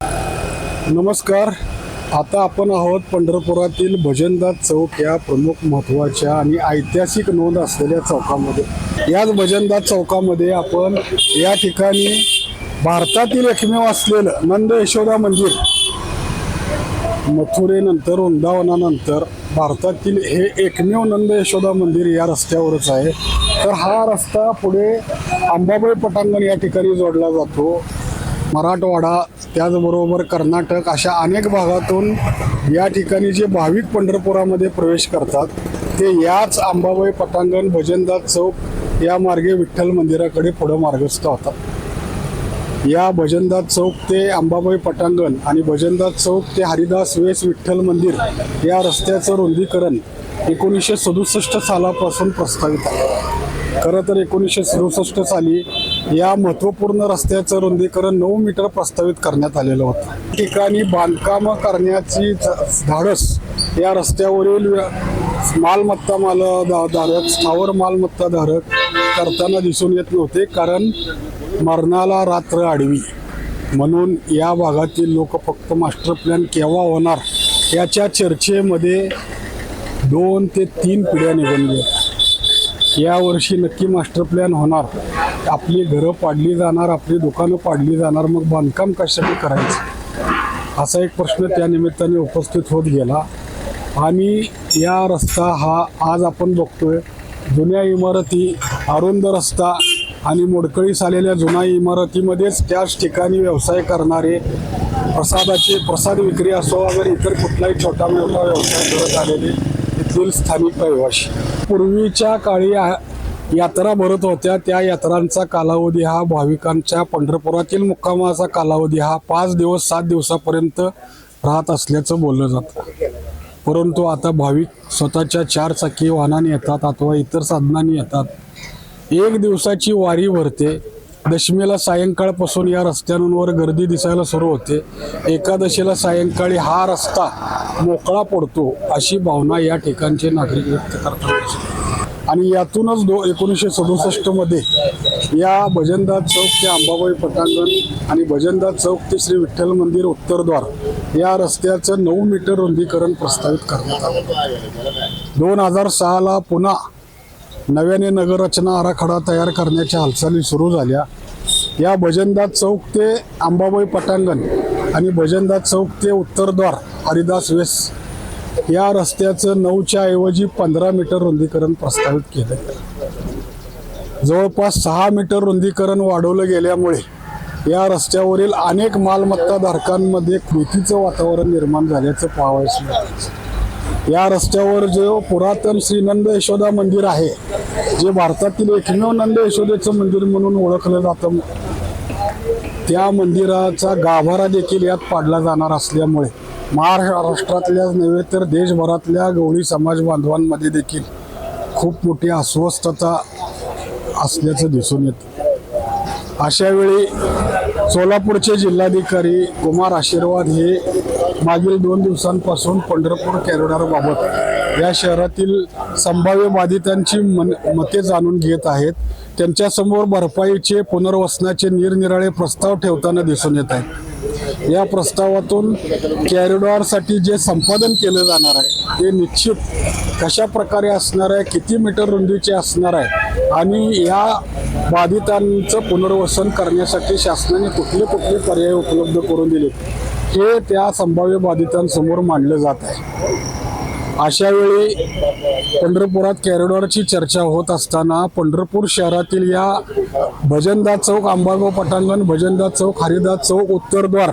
नमस्कार. आता आपण आहोत पंढरपुरातील भजनदास चौक या प्रमुख महत्त्वाच्या आणि ऐतिहासिक नोंद असलेल्या चौकामध्ये. याच भजनदास चौकामध्ये आपण या ठिकाणी भारतातील एकमेव असलेलं नंद यशोदा मंदिर मथुरेनंतर वृंदावनानंतर भारतातील हे एकमेव नंद यशोदा मंदिर या रस्त्यावरच आहे. तर हा रस्ता पुढे अंबाबाई पटांगण या ठिकाणी जोडला जातो. मराठवाडा त्याचबरोबर कर्नाटक अशा अनेक भागातून या ठिकाणी जे भाविक पंढरपुरामध्ये प्रवेश करतात ते याच अंबाबाई पटांगण भजनदास चौक या मार्गे विठ्ठल मंदिराकडे पुढं मार्गस्थ होतात. या भजनदास चौक ते अंबाबाई पटांगण आणि भजनदास चौक ते हरिदास वेस विठ्ठल मंदिर या रस्त्याचं रुंदीकरण एकोणीसशे सदुसष्ट सालापासून प्रस्तावित आहे. खरं तर एकोणीसशे सदुसष्ट साली या महत्त्वपूर्ण रस्त्याचं रुंदीकरण नऊ मीटर प्रस्तावित करण्यात आलेलं होतं. ठिकाणी बांधकामं करण्याची धाडस या रस्त्यावरील मालमत्ता माल धारक स्थावर मालमत्ता धारक करताना दिसून येत नव्हते कारण मरणाला रात्र आडवी. म्हणून या भागातील लोक फक्त मास्टर प्लॅन केव्हा होणार याच्या चर्चेमध्ये दोन ते तीन पिढ्या निघून गेल्या. यावर्षी नक्की मास्टर प्लॅन होणार. आपली घरं पाडली जाणार आपली दुकानं पाडली जाणार मग बांधकाम कशासाठी करायचं? असा एक प्रश्न त्या निमित्ताने उपस्थित होत गेला. आणि या रस्ता हा आज आपण बघतोय. जुन्या इमारती अरुंद रस्ता आणि मोडकळीस आलेल्या जुन्या इमारतीमध्येच त्याच ठिकाणी व्यवसाय करणारे प्रसादाचे प्रसाद विक्री असो वगैरे इतर कुठलाही छोटा मोठा व्यवसाय करत आलेले तेथील स्थानिक रहिवाशी. पूर्वीच्या काळी यात्रा भरत होत्या. त्या यात्रांचा कालावधी हा भाविकांच्या पंढरपुरातील मुक्कामाचा कालावधी हा पाच दिवस सात दिवसापर्यंत राहत असल्याचं बोललं जातं. परंतु आता भाविक स्वतःच्या चार चाकी वाहनाने येतात अथवा इतर साधनांनी येतात. एक दिवसाची वारी भरते. दशमीला सायंकाळपासून या रस्त्यांवर गर्दी दिसायला सुरू होते. एकादशीला सायंकाळी हा रस्ता मोकळा पडतो अशी भावना या ठिकाणचे नागरिक व्यक्त करतात. आणि यातूनच दो एकोणीसशे सदुसष्टमध्ये या भजनदास चौक ते अंबाबाई पटांगण आणि भजनदास चौक ते श्री विठ्ठल मंदिर उत्तरद्वार या रस्त्याचं नऊ मीटर रुंदीकरण प्रस्तावित करण्यात आलं. दोन हजार सहाला पुन्हा नव्याने नगररचना आराखडा तयार करण्याच्या हालचाली सुरू झाल्या. या भजनदास चौक ते अंबाबाई पटांगण आणि भजनदास चौक ते उत्तरद्वार हरिदास वेस या रस्त्याचं नऊच्या ऐवजी पंधरा मीटर रुंदीकरण प्रस्तावित केलं. जवळपास सहा मीटर रुंदीकरण वाढवलं गेल्यामुळे या रस्त्यावरील अनेक मालमत्ता धारकांमध्ये कृतीचं वातावरण निर्माण झाल्याचं पाहावयास या रस्त्यावर जो पुरातन श्री नंद यशोदा मंदिर आहे जे भारतातील एकमेव नंद यशोदेचं मंदिर म्हणून ओळखलं जातं त्या मंदिराचा गाभारा देखील यात पाडला जाणार असल्यामुळे महाराष्ट्रातल्याच नव्हे तर देशभरातल्या गवळी समाज बांधवांमध्ये देखील खूप मोठी अस्वस्थता असल्याचं दिसून येतं. अशावेळी सोलापूरचे जिल्हाधिकारी कुमार आशीर्वाद हे मागील दोन दिवसांपासून पंढरपूर कॅरिडॉरबाबत या शहरातील संभाव्य बाधितांची मन मते जाणून घेत आहेत. त्यांच्यासमोर भरपाईचे पुनर्वसनाचे निरनिराळे प्रस्ताव ठेवताना दिसून येत आहेत. या प्रस्तावातून कॅरिडॉरसाठी जे संपादन केलं जाणार आहे ते निश्चित कशा प्रकारे असणार आहे किती मीटर रुंदीचे असणार आहे आणि या बाधितांचं पुनर्वसन करण्यासाठी शासनाने कुठले कुठले पर्याय उपलब्ध करून दिले हे त्या संभाव्य बाधितांसमोर मांडलं जात आहे. अशा वेळी पंढरपुरात कॅरिडॉरची चर्चा होत असताना पंढरपूर शहरातील या भजनदास चौक आंबागाव पटांगण भजनदास चौक हरिदास चौक उत्तरद्वार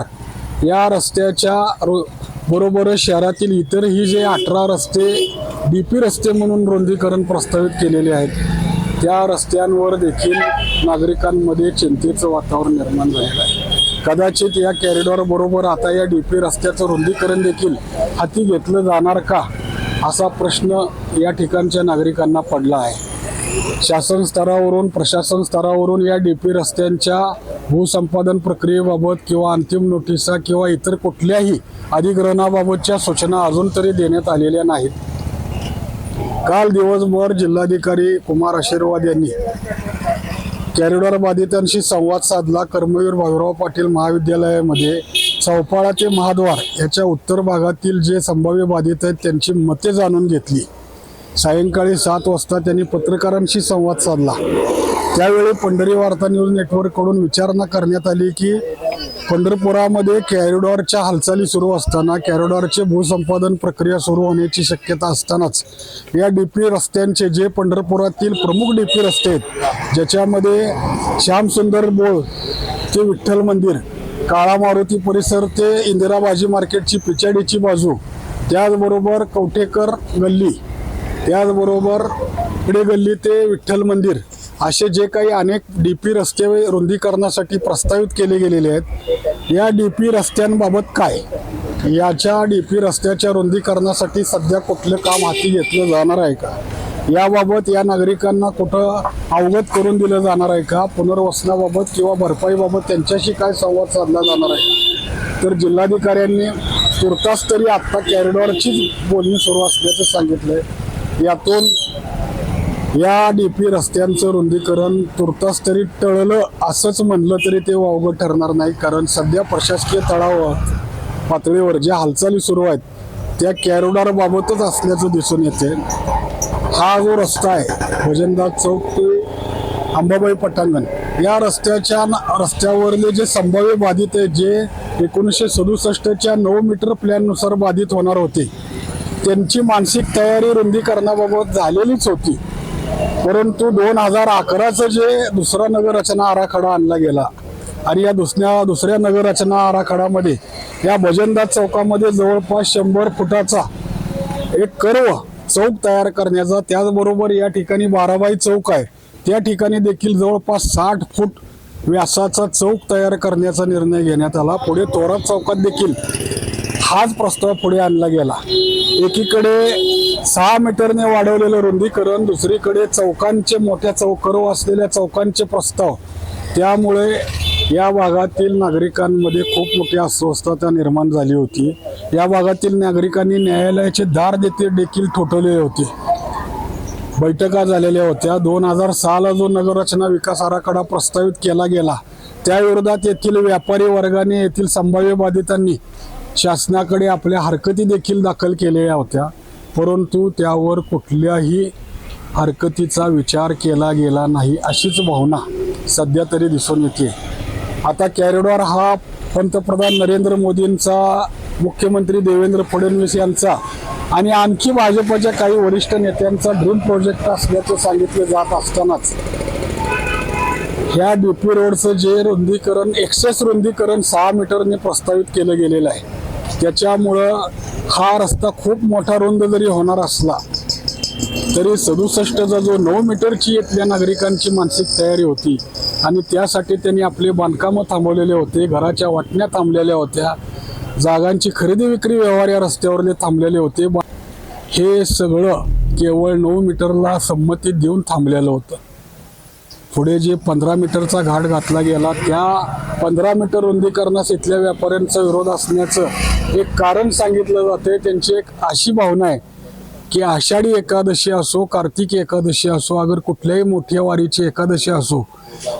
या रस्त्याच्या रो बरोबरच शहरातील इतरही जे अठरा रस्ते डी पी रस्ते म्हणून रुंदीकरण प्रस्तावित केलेले आहेत त्या रस्त्यांवर देखील नागरिकांमध्ये चिंतेचं वातावरण निर्माण झालेलं आहे. कदाचित या कॅरिडॉर बरोबर आता या डी पी रस्त्याचं रुंदीकरण देखील हाती घेतलं जाणार का असा प्रश्न या ठिकाणच्या नागरिकांना पडला आहे. शासन स्तरावरून प्रशासन स्तरावरून या डी पी रस्त्यांच्या भूसंपादन प्रक्रियेबाबत किंवा अंतिम नोटिसा किंवा इतर कुठल्याही अधिग्रहणाबाबतच्या सूचना अजून तरी देण्यात आलेल्या नाहीत. काल दिवसभर जिल्हाधिकारी कुमार आशीर्वाद यांनी कॅरिडॉर बाधितांशी संवाद साधला कर्मवीर भाऊराव पाटील महाविद्यालयामध्ये. चौपाळा ते महाद्वार याच्या उत्तर भागातील जे संभाव्य बाधित आहेत त्यांची मते जाणून घेतली. सायंकाळी सात वाजता त्यांनी पत्रकारांशी संवाद साधला. त्यावेळी पंढरी वार्ता न्यूज नेटवर्ककडून विचारणा करण्यात आली की पंढरपुरामध्ये कॅरिडॉरच्या हालचाली सुरू असताना कॅरिडॉरचे भूसंपादन प्रक्रिया सुरू होण्याची शक्यता असतानाच या डी पी रस्त्यांचे जे पंढरपुरातील प्रमुख डी पी रस्ते आहेत ज्याच्यामध्ये श्यामसुंदर बोळ ते विठ्ठल मंदिर काळा मारुती परिसर ते इंदिराबाजी मार्केटची पिचाडीची बाजू त्याचबरोबर कवठेकर गल्ली त्याचबरोबर इकडे गल्ली ते विठ्ठल मंदिर असे जे काही अनेक डी पी रस्ते रुंदीकरणासाठी प्रस्तावित केले गेलेले आहेत या डी पी रस्त्यांबाबत काय? याच्या डी पी रस्त्याच्या रुंदीकरणासाठी सध्या कुठलं काम हाती घेतलं जाणार आहे का? याबाबत या नागरिकांना कुठं अवगत करून दिलं जाणार आहे का? पुनर्वसनाबाबत किंवा भरपाईबाबत त्यांच्याशी काय संवाद साधला जाणार आहे तर जिल्हाधिकाऱ्यांनी तुर्तास तरी आत्ता कॅरिडॉरचीच बोलणी सुरू असल्याचं सांगितलंय. यातून या डी पी रस्त्यांचं रुंदीकरण तुर्तास तरी टळलं असंच म्हणलं तरी ते वावगं ठरणार नाही. कारण सध्या प्रशासकीय तळावर पातळीवर ज्या हालचाली सुरू आहेत त्या कॅरिडॉर बाबतच असल्याचं दिसून येते. हा जो रस्ता आहे भजनदास चौक ते अंबाबाई पटांगण या रस्त्याच्या रस्त्यावरले जे संभाव्य बाधित आहे जे एकोणीसशे सदुसष्टच्या नऊ मीटर प्लॅननुसार बाधित होणार होते त्यांची मानसिक तयारी रुंदीकरणाबाबत झालेलीच होती. परंतु दोन हजार अकराचं जे दुसरा नगररचना आराखडा आणला गेला आणि या दुसऱ्या दुसऱ्या नगररचना आराखड्यामध्ये या भजनदास चौकामध्ये जवळपास शंभर फुटाचा एक कर्व चौक तयार करण्याचा त्याचबरोबर या ठिकाणी बाराबाई चौक आहे. त्या ठिकाणी देखील जवळपास साठ फूट व्यासाचा चौक तयार करण्याचा निर्णय घेण्यात आला. पुढे तोरात चौकात देखील हाच प्रस्ताव पुढे आणला गेला. एकीकडे सहा मीटरने वाढवलेलं रुंदीकरण दुसरीकडे चौकांचे मोठ्या चौकरो असलेल्या चौकांचे प्रस्ताव. त्यामुळे या भागातील नागरिकांमध्ये खूप मोठी अस्वस्थता निर्माण झाली होती. या भागातील नागरिकांनी न्यायालयाचे दार देते देखील ठोठवले होते. बैठका झालेल्या होत्या. दोन हजार सहाला जो नगररचना विकास आराखडा प्रस्तावित केला गेला त्याविरोधात येथील व्यापारी वर्गाने येथील संभाव्य बाधितांनी शासनाकडे आपल्या हरकती देखील दाखल केलेल्या होत्या परंतु त्यावर कुठल्याही हरकतीचा विचार केला गेला नाही अशीच भावना सध्या तरी दिसून येते. आता कॅरिडॉर हा पंतप्रधान नरेंद्र मोदींचा मुख्यमंत्री देवेंद्र फडणवीस यांचा आणि आणखी भाजपच्या काही वरिष्ठ नेत्यांचा ड्रीम प्रोजेक्ट असल्याचं सांगितलं जात असतानाच ह्या डीपी रोडचं जे रुंदीकरण एक्सेस रुंदीकरण सहा मीटरने प्रस्तावित केलं गेलेलं आहे. त्याच्यामुळं हा रस्ता खूप मोठा रुंद जरी होणार असला तरी सदुसष्टचा जो नऊ मीटरची इथल्या नागरिकांची मानसिक तयारी होती आणि त्यासाठी त्यांनी आपले बांधकामं थांबवलेले होते घराच्या वाटण्या थांबलेल्या होत्या जागांची खरेदी विक्री व्यवहार या रस्त्यावरले थांबलेले होते. हे सगळं केवळ नऊ मीटरला संमती देऊन थांबलेलं होतं. पुढे जे पंधरा मीटरचा घाट घातला गेला त्या पंधरा मीटर रुंदीकरणास इथल्या व्यापाऱ्यांचा विरोध असण्याचं एक कारण सांगितलं जाते त्यांची एक अशी भावना आहे की आषाढी एकादशी असो कार्तिक एकादशी असो अगर कुठल्याही मोठ्या वारीची एकादशी असो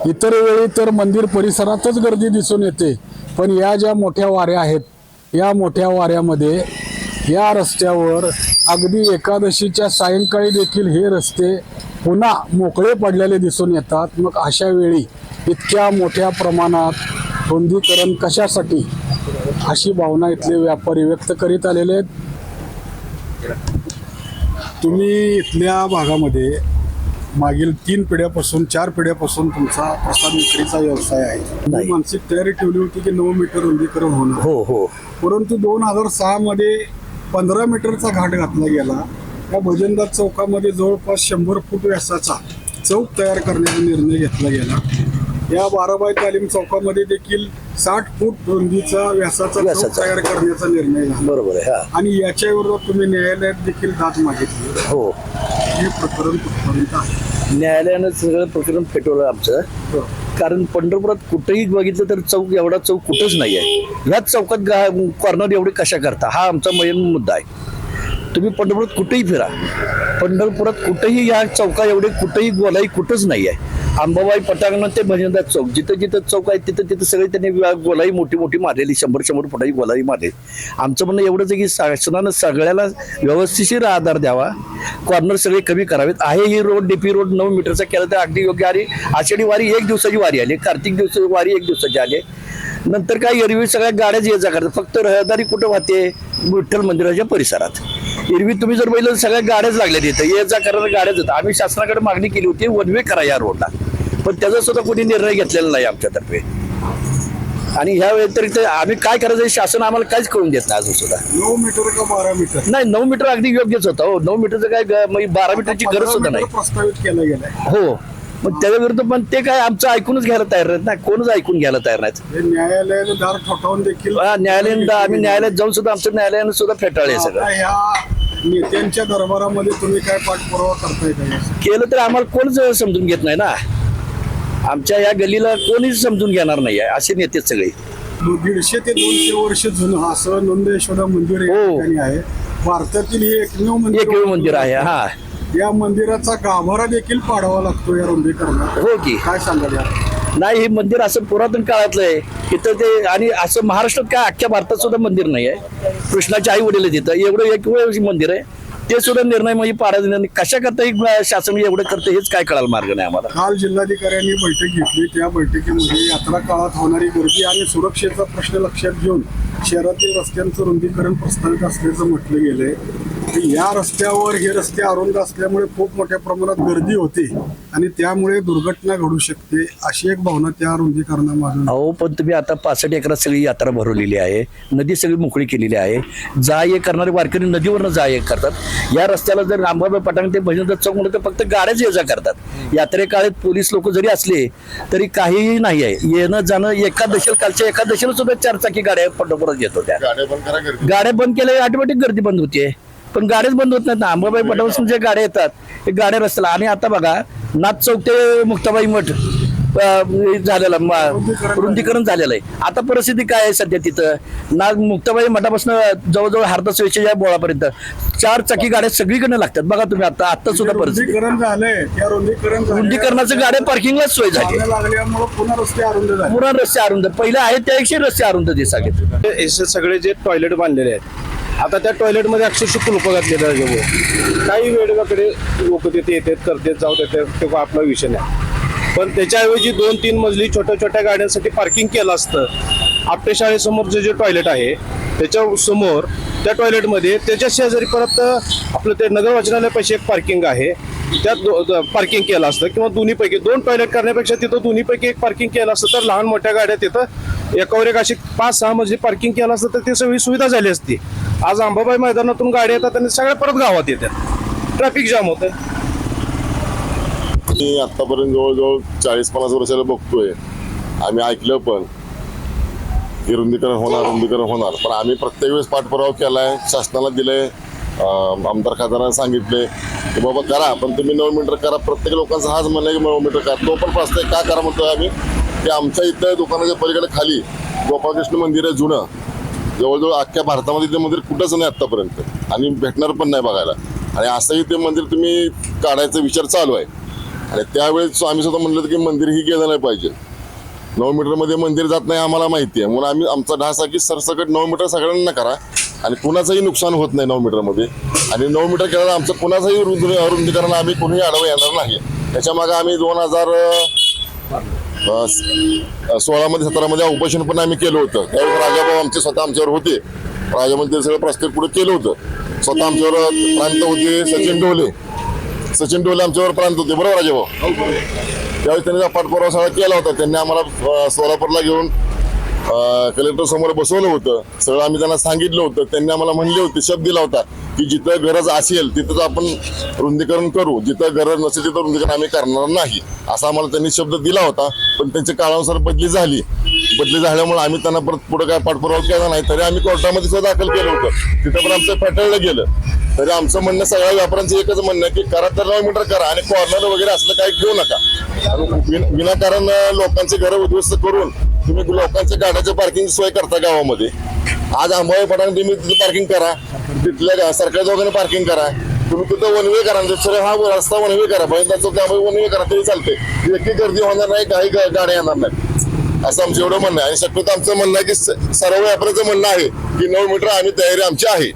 इतर वेळी तर मंदिर परिसरातच गर्दी दिसून येते. पण या ज्या मोठ्या वाऱ्या आहेत या मोठ्या वाऱ्यामध्ये या रस्त्यावर अगदी एकादशीच्या सायंकाळी देखील हे रस्ते पुन्हा मोकळे पडलेले दिसून येतात. मग अशा वेळी इतक्या मोठ्या प्रमाणात रुंदीकरण कशासाठी? अशी भावना इथले व्यापारी व्यक्त करीत आलेले आहेत. तुम्ही इथल्या भागामध्ये मागील तीन पिढ्यापासून चार पिढ्यापासून तुमचा प्रसाद विक्रीचा व्यवसाय आहे. मानसिक तयारी ठेवली होती की नऊ मीटर रुंदीकरण होणार? हो हो. परंतु दोन हजार सहा मध्ये पंधरा मीटरचा घाट घातला गेला. त्या भजनदास चौकामध्ये जवळपास शंभर फूट व्यासाचा चौक तयार करण्याचा निर्णय घेतला गेला. या बाराबाई तालीम चौकामध्ये देखील साठ फूट रुंदीचा व्यासाचा चौक. तयार करण्याचा निर्णय झाला. बरोबर आहे हा. आणि याच्या विरोधात तुम्ही न्यायालयात देखील दाद मागितली. हो. हे प्रकरण कुठपर्यंत आहे. न्यायालयानं सगळं प्रकरण पेटवलं आमचं. कारण पंढरपुरात कुठेही बघितलं तर चौक एवढा चौक कुठंच नाही आहे ह्याच चौकात गा कॉर्नर एवढे कशा करता? हा आमचा मेन मुद्दा आहे. तुम्ही पंढरपुरात कुठेही फिरा. पंढरपुरात कुठेही या चौका एवढे कुठेही गोलाई कुठंच नाही आहे अंबाबाई पटांगण ते भजनदास चौक. जिथं जिथं चौक आहे तिथं तिथं सगळे त्यांनी गोलाई मोठी मोठी मारलेली शंभर शंभर फुटाची गोलाई मारली. आमचं म्हणणं एवढंच आहे की शासनानं सगळ्याला व्यवस्थिशीर आधार द्यावा. कॉर्नर सगळे कमी करावेत. आहे ही रोड डीपी रोड नऊ मीटरचा केला तर अगदी योग्य आणि आषाढी वारी एक दिवसाची वारी आली. कार्तिक दिवस वारी एक दिवसाची आली. नंतर काय एरवी सगळ्या गाड्याच ये जा करतात. फक्त रहदारी कुठं वाहते? विठ्ठल मंदिराच्या परिसरात. एरवी तुम्ही जर बघितलं सगळ्या गाड्याच लागल्या तिथं ये जा करणाऱ्या गाड्याच आहेत आम्ही शासनाकडे मागणी केली होती वन वे करा या रोडला. पण त्याचा सुद्धा कोणी निर्णय घेतलेला नाही आमच्यातर्फे आणि ह्या व्यतिरिक्त आम्ही काय करायचं शासन आम्हाला काहीच कळून देत नाही अजून सुद्धा. नऊ मीटर का बारा मीटर? नाही नऊ मीटर अगदी योग्यच होतं. हो नऊ मीटरचं काय ग- म्हणजे बारा मीटरची गरज सुद्धा नाही. प्रस्तावित केला गेलाय. हो. मग त्याच्या विरुद्ध पण ते काय आमचं ऐकूनच घ्यायला तयार नाहीत ना. कोणच ऐकून घ्यायला तयार नाहीत. न्यायालयाने दार ठोठावून देखील हा, न्यायालयानं आम्ही न्यायालयात जाऊन सुद्धा आमचं न्यायालयानं सुद्धा फेटाळले आता सगळं. ह्या नेत्यांच्या दरबारामध्ये तुम्ही काय पाठपुरावा करताय का? केलं तर आम्हाला कोणच समजून घेत नाही ना. आमच्या या गल्लीला कोणीच समजून घेणार नाही आहे असे नेते सगळे. दो- दीडशे ते दोनशे वर्ष जुनं असं नंद यशोदा मंदिर या हो. ठिकाणी आहे. भारतातील हे एकमेव मंदिर एकमेव मंदिर आहे हा. या मंदिराचा गाभारा देखील पाडावा लागतो या रुंदीकरणात. हो की. काय सांगाल यात? नाही हे मंदिर असं पुरातन काळातलं आहे. तिथं ते आणि असं महाराष्ट्रात काय अख्ख्या भारतात सुद्धा मंदिर नाही आहे कृष्णाचे आई वडील तिथं एवढं एक वेळ मंदिर आहे. ते सुद्धा निर्णय म्हणजे निर्णय कशा करता एक शासन एवढं करतं हेच काय कळायला मार्ग नाही आम्हाला. काल जिल्हाधिकाऱ्यांनी बैठक घेतली. त्या बैठकीमध्ये यात्रा काळात होणारी गर्दी आणि सुरक्षेचा प्रश्न लक्षात घेऊन शहरातील रस्त्यांचं रुंदीकरण प्रस्तावित असल्याचं म्हटलं गेलंय. या रस्त्यावर हे रस्ते अरुंद असल्यामुळे खूप मोठ्या प्रमाणात गर्दी होते आणि त्यामुळे दुर्घटना घडू शकते अशी एक भावना त्या रुंदीकरणामागून अहो पण तुम्ही आता पासष्ट एकरात सगळी यात्रा भरवलेली आहे. नदी सगळी मोकळी केलेली आहे. जा ये करणारे वारकरी नदीवरनं जा ये करतात. या रस्त्याला जर अंबाबाई पटांग ते भजनदास चौक म्हणलं तर फक्त गाड्याच ये जा करतात यात्रेकाळात पोलीस लोक जरी असले तरी काहीही नाही आहे. येणं जाणं एका दशल कालच्या एका दशेला सुद्धा चार चाकी गाड्या पंढरपुरात येत होत्या गाड्या बंद केल्या ऑटोमॅटिक गर्दी बंद होते पण गाड्याच बंद होत नाहीत ना अंबाबाई पटापासून जे गाड्या येतात ते गाड्या रस्त्याला आणि आता बघा नाथ चौक ते मुक्ताबाई मठ झालेलं रुंदीकरण झालेलं आहे. आता परिस्थिती काय आहे सध्या तिथं? ना मुक्ताबाई मठापासून जवळजवळ हार्दस या बोळापर्यंत चार चाकी गाड्या सगळीकडे लागतात. बघा तुम्ही आता आता सुद्धा परिस्थिती. रुंदीकरणाचं गाड्या पार्किंगलाच सोय झाली. पुन्हा रस्ते अरुंद पहिले आहेत त्यापेक्षा रस्ते अरुंद दिसागे सगळे जे टॉयलेट बांधलेले आहेत आता त्या टॉयलेटमध्ये अक्षरशः कुलपं घातलेलं आहे जवळ. काही वेळेकडे लोक तिथे येतात करतात जाऊ देतात ते आपला विषय नाही. पण त्याच्याऐवजी दोन तीन मजली छोट्या छोट्या गाड्यांसाठी पार्किंग केलं असतं. आपल्या शाळेसमोर जे जे टॉयलेट आहे त्याच्यासमोर त्या टॉयलेटमध्ये त्याच्या शेजारी परत आपलं ते नगर वाचनालयापाशी एक पार्किंग आहे. त्यात पार्किंग केलं असतं किंवा दोन्हीपैकी दोन टॉयलेट करण्यापेक्षा तिथं दोन्हीपैकी एक पार्किंग केलं असतं. तर लहान मोठ्या गाड्या तिथं एकावर एक अशी पाच सहा मजली पार्किंग केलं असतं तर ती सगळी सुविधा झाली असती. आज अंबाबाई मैदानातून गाड्या येतात आणि सगळ्या परत गावात येतात. ट्रॅफिक जाम होतं. मी आतापर्यंत जवळजवळ चाळीस पन्नास वर्षाला बघतोय. आम्ही ऐकलं पण. की रुंदीकरण होणार रुंदीकरण होणार. पण आम्ही प्रत्येक वेळेस पाठपुरावा केलाय शासनाला दिलंय आमदार खासदारांना सांगितले की बाबा करा पण तुम्ही नऊ मीटर करा. प्रत्येक लोकांचा हाच म्हणणं आहे की नऊ मीटर करा. तो पण प्रस्ताव आहे, का करा म्हणतोय आम्ही? की आमच्या इथं दुकानाच्या पलीकडे खाली गोपाळकृष्ण मंदिर आहे जुनं. जवळजवळ अख्ख्या भारतामध्ये ते मंदिर कुठंच नाही आत्तापर्यंत. आणि भेटणार पण नाही बघायला. आणि असंही ते मंदिर तुम्ही काढायचा विचार चालू आहे. आणि त्यावेळेस आम्ही सुद्धा म्हणलं की मंदिर ही गेलं नाही पाहिजे. नऊ मीटरमध्ये मंदिर जात नाही आम्हाला माहिती आहे. म्हणून आम्ही आमचा ढास आहे की सरसकट नऊ मीटर सगळ्यांना करा आणि कुणाचंही नुकसान होत नाही नऊ मीटरमध्ये आणि नऊ मीटर केल्यावर आमचं कुणाचंही रुंद रुंदीकरण आम्ही कुणीही आडवं येणार नाही. त्याच्यामागे आम्ही दोन हजार सोळामध्ये सतरामध्ये उपोषण पण आम्ही केलं होतं. त्यावेळेस राजाभाऊ आमचे स्वतः आमच्यावर होते. राजामध्ये सगळं प्रस्ताव पुढे केलं होतं. स्वतः आमच्यावर प्रांत होते सचिन डोले सचिन डोले आमच्यावर प्रांत होते. बरोबर राजे भाऊ त्यावेळी त्यांनी पाठपुरावा सगळा केला होता. त्यांनी आम्हाला सोलापूरला घेऊन कलेक्टर समोर बसवलं होतं. सगळं आम्ही त्यांना सांगितलं होतं. त्यांनी आम्हाला म्हणले होते शब्द दिला होता की जिथं गरज असेल तिथंच आपण रुंदीकरण करू. जिथं गरज नसेल तिथं रुंदीकरण आम्ही करणार नाही. असा आम्हाला त्यांनी शब्द दिला होता. पण त्यांच्या काळानुसार बदली झाली. बदली झाल्यामुळे आम्ही त्यांना परत पुढे काय पाठपुरावा केला नाही. तरी आम्ही कोर्टामध्ये सुद्धा दाखल केलं होतं. तिथं पण आमचं फेटाळलं गेलं. तरी आमचं म्हणणं सगळ्या व्यापाऱ्यांचं एकच म्हणणं आहे की करा तर नऊ मीटर करा आणि कॉर्नर वगैरे असलं काही घेऊ नका. विनाकारण लोकांचे घरं उद्ध्वस्त करून तुम्ही लोकांच्या गाड्याच्या पार्किंग सोय करता गावामध्ये. आज आंबाबाई पठाण तुम्ही तिथे पार्किंग करा. तिथल्या गा- सरकारी दोघांनी पार्किंग करा. तुम्ही तिथं वनवे करा. म्हणजे दुसरं हा रस्ता वनवे करा. पहिल्यांदा त्यामुळे वनवे करा तरी चालते एकही गर्दी होणार नाही काही गाड्या येणार नाही असं आमचं एवढं म्हणणं आहे. आणि शक्यतो आमचं म्हणणं आहे की स- सर्व व्यापाऱ्याचं म्हणणं आहे की नऊ मीटर आम्ही तयारी आमची आहे.